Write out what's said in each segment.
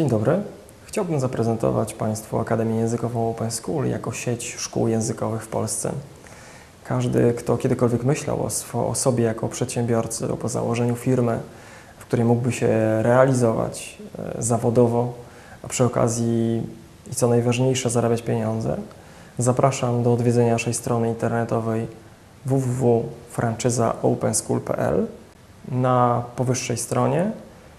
Dzień dobry. Chciałbym zaprezentować Państwu Akademię Językową Open School jako sieć szkół językowych w Polsce. Każdy, kto kiedykolwiek myślał o, o sobie jako przedsiębiorcy o założeniu firmy, w której mógłby się realizować e, zawodowo, a przy okazji i co najważniejsze zarabiać pieniądze, zapraszam do odwiedzenia naszej strony internetowej www.franczyzaopenschool.pl. Na powyższej stronie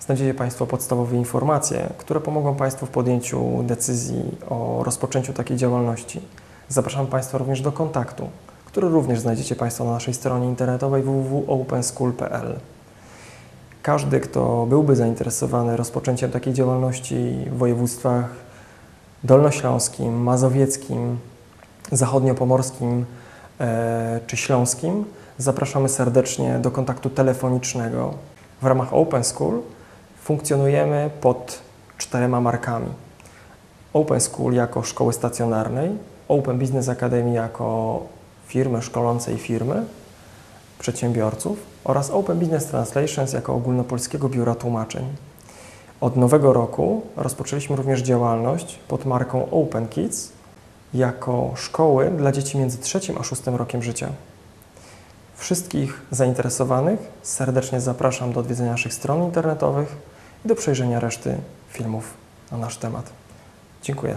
znajdziecie Państwo podstawowe informacje, które pomogą Państwu w podjęciu decyzji o rozpoczęciu takiej działalności. Zapraszam Państwa również do kontaktu, który również znajdziecie Państwo na naszej stronie internetowej www.openschool.pl. Każdy, kto byłby zainteresowany rozpoczęciem takiej działalności w województwach dolnośląskim, mazowieckim, zachodniopomorskim e, czy śląskim, zapraszamy serdecznie do kontaktu telefonicznego. W ramach Open School funkcjonujemy pod czterema markami. Open School jako szkoły stacjonarnej, Open Business Academy jako firmy szkolącej firmy, przedsiębiorców oraz Open Business Translations jako ogólnopolskiego biura tłumaczeń. Od nowego roku rozpoczęliśmy również działalność pod marką Open Kids jako szkoły dla dzieci między trzecim a szóstym rokiem życia. Wszystkich zainteresowanych serdecznie zapraszam do odwiedzenia naszych stron internetowych i do przejrzenia reszty filmów na nasz temat. Dziękuję.